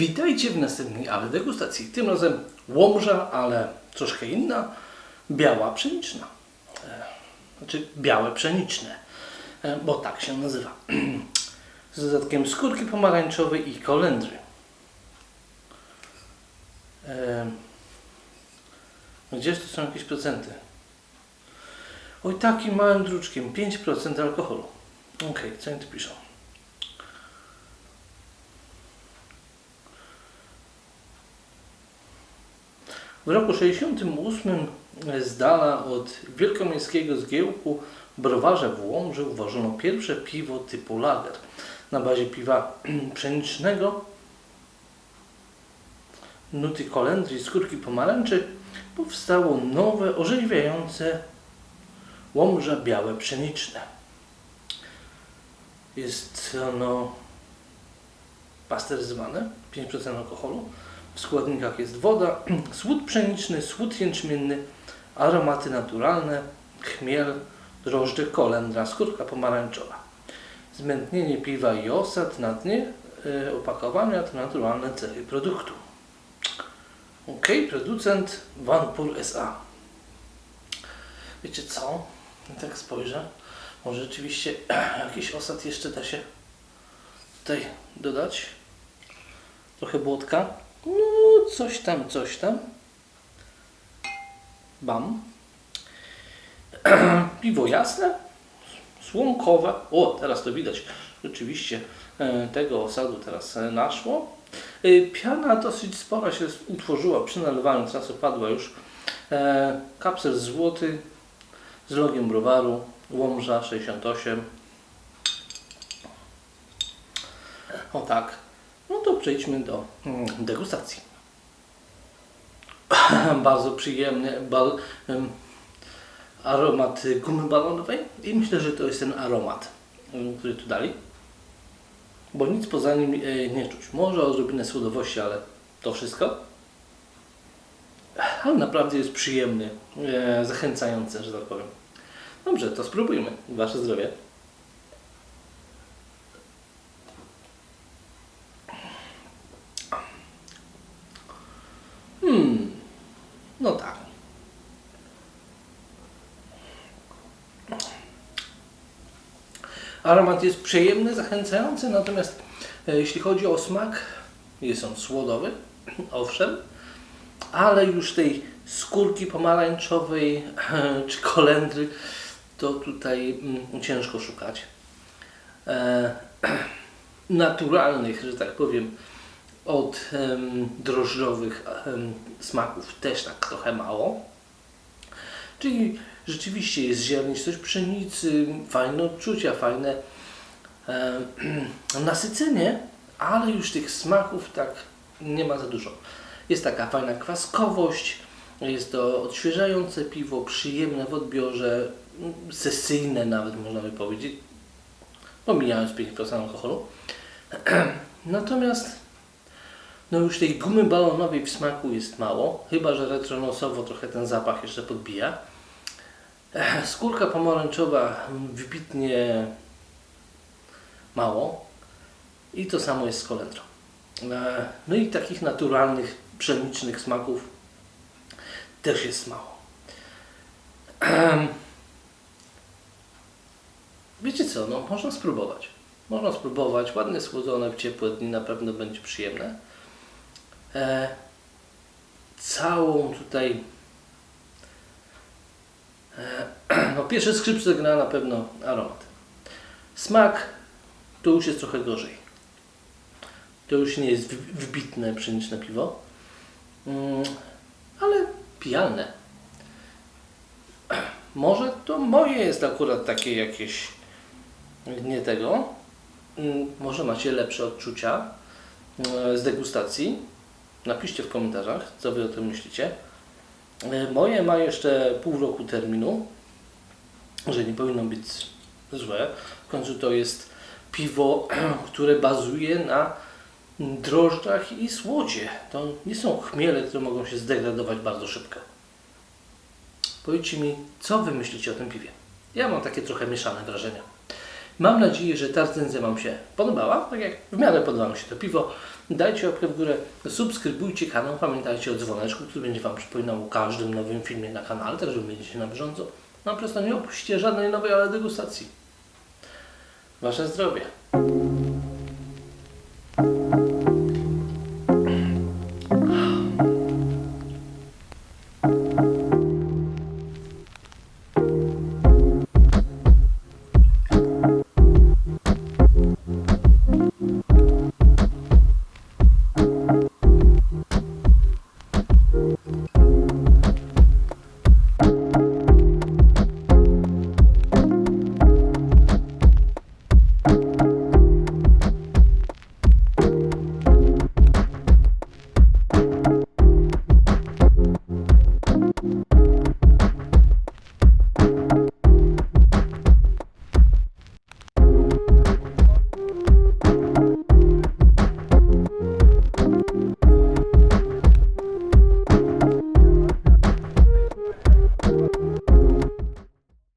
Witajcie w następnej ale degustacji. Tym razem łomża, ale troszkę inna, biała pszeniczna. E, Znaczy białe pszeniczne, e, bo tak się nazywa. Z dodatkiem skórki pomarańczowej i kolendry. E, Gdzież tu są jakieś procenty? Oj, takim małym druczkiem, 5% alkoholu. Okej, co oni tu piszą? W roku 68 z dala od wielkomiejskiego zgiełku browarze w Łomży uważono pierwsze piwo typu lager. Na bazie piwa pszenicznego, nuty kolendry i skórki pomarańczy powstało nowe, orzeźwiające Łomża białe pszeniczne. Jest ono pasteryzowane, 5% alkoholu. W składnikach jest woda, słód pszeniczny, słód jęczmienny, aromaty naturalne, chmiel, drożdże, kolendra, skórka pomarańczowa. Zmętnienie piwa i osad na dnie y, opakowania to naturalne cechy produktu. Ok, producent Vanpur SA. Wiecie co? Tak spojrzę. Może rzeczywiście jakiś osad jeszcze da się tutaj dodać. Trochę błotka. No, coś tam, coś tam. Bam. Piwo jasne, słomkowe. O, teraz to widać. Rzeczywiście e, tego osadu teraz e, naszło. E, Piana dosyć spora się utworzyła przy nalewaniu, teraz opadła już. Kapsel złoty z logiem browaru, Łomża 68. O tak. Przejdźmy do mm, degustacji. Bardzo przyjemny bal, aromat gumy balonowej i myślę, że to jest ten aromat, który tu dali. Bo nic poza nim e, nie czuć. Może odrobinę słodowości, ale to wszystko. Ale naprawdę jest przyjemny, e, zachęcający, że tak powiem. Dobrze, to spróbujmy. Wasze zdrowie. No tak. Aromat jest przyjemny, zachęcający, natomiast e, jeśli chodzi o smak, jest on słodowy, owszem, ale już tej skórki pomarańczowej czy kolendry to tutaj mm, ciężko szukać. E, naturalnych, że tak powiem, od em, drożdżowych em, smaków też tak trochę mało. Czyli rzeczywiście jest ziarnistość pszenicy, fajne odczucia, fajne e, nasycenie, ale już tych smaków tak nie ma za dużo. Jest taka fajna kwaskowość, jest to odświeżające piwo, przyjemne w odbiorze, sesyjne nawet można by powiedzieć, pomijając 5% alkoholu. Natomiast no już tej gumy balonowej w smaku jest mało, chyba że retronosowo trochę ten zapach jeszcze podbija. Skórka pomarańczowa mm, wybitnie mało i to samo jest z kolendrą. E, No i takich naturalnych, pszenicznych smaków też jest mało. Ehem. Wiecie co, no można spróbować. Można spróbować, ładnie słodzone w ciepłe dni na pewno będzie przyjemne. E, całą tutaj e, no pierwsze skrzypce gra na pewno aromat. Smak to już jest trochę gorzej. To już nie jest wy- wybitne pszeniczne piwo, mm, ale pijalne. Może to moje jest akurat takie jakieś nie tego. Mm, Może macie lepsze odczucia e, z degustacji. Napiszcie w komentarzach, co Wy o tym myślicie. E, Moje ma jeszcze pół roku terminu, że nie powinno być złe. W końcu to jest piwo, które bazuje na drożdżach i słodzie. To nie są chmiele, które mogą się zdegradować bardzo szybko. Powiedzcie mi, co Wy myślicie o tym piwie? Ja mam takie trochę mieszane wrażenia. Mam nadzieję, że ta recenzja Wam się podobała. Tak jak w miarę podobało się to piwo, dajcie łapkę w górę, subskrybujcie kanał, pamiętajcie o dzwoneczku, który będzie Wam przypominał o każdym nowym filmie na kanale, tak żeby będziecie na bieżąco. Mam no, prosto nie opuśćcie żadnej nowej ale degustacji. Wasze zdrowie!